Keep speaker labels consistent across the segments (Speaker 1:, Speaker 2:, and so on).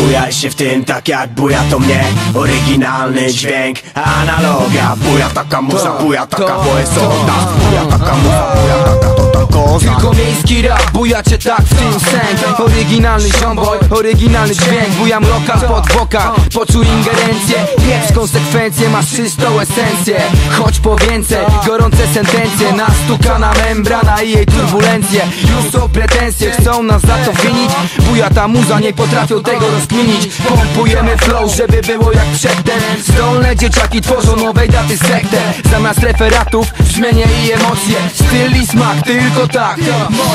Speaker 1: Bujaj się w tym tak jak buja to mnie Oryginalny dźwięk. Analoga Buja taka muza, buja taka, bo jest Buja taka muza, buja taka, to ta koza
Speaker 2: Tylko miejski rap, bujacie tak w tym sęk. Oryginalny ziomboj, oryginalny dźwięk. Bujam roka pod woka, poczuj ingerencję. Pieprz konsekwencje, masz czystą esencję. Chodź po więcej, gorące sentencje. Nastukana membrana i jej turbulencje. Już są pretensje, chcą nas za to winić. Buja ta muza, nie potrafią tego rozkminić. Pompujemy flow, żeby było jak przedtem. Zdolne dzieciaki tworzą nowej daty sektę. Zamiast referatów, brzmienie i emocje. Styl i smak, tylko tak.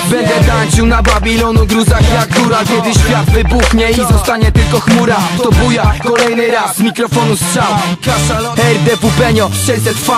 Speaker 2: Będę tańczył na Babilonu gruzach jak góra. Kiedy świat wybuchnie i zostanie tylko chmura To buja, kolejny raz, z mikrofonu strzał. RDW Benio, 600V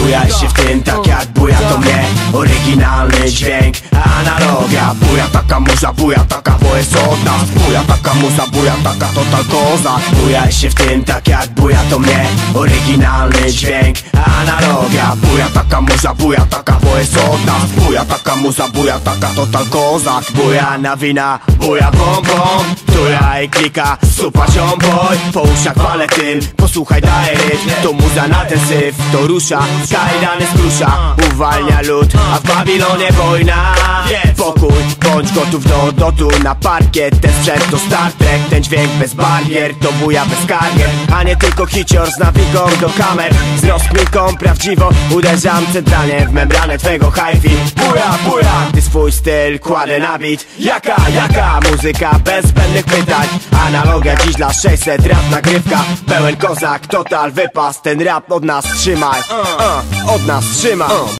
Speaker 1: Bujaj się w tym tak jak buja to mnie. Oryginalny dźwięk analoga Buja taka muza, buja taka, bo jest od nas. Buja taka muza, buja taka, total koza. Bujaj się w tym tak jak buja to mnie. Oryginalny dźwięk analoga Buja taka muza, buja taka, bo jest od nas Buja taka muza, buja taka, total kozak. Buja na wina, buja bom bom Tuja i klika, supa ziomboj Po uszach walę tym, posłuchaj daje rytm To muza na ten syf, to rusza Kajdany skrusza, uwalnia lód A w Babilonie wojna. Pokój, bądź gotów do odlotu Na parkiet, ten sprzęt to Star Trek Ten dźwięk bez barier, to buja bez karier A nie tylko hicior z nawigą do kamer. Z rozkminką prawdziwo Uderzam centralnie w membranę twego hi-fi Buja, buja, ty swój styl kładę na beat. Jaka, jaka muzyka bez zbędnych pytań. Analogia dziś dla 600 rap nagrywka. Pełen kozak, total wypas. Ten rap od nas trzymaj. Uh, Od nas trzymaj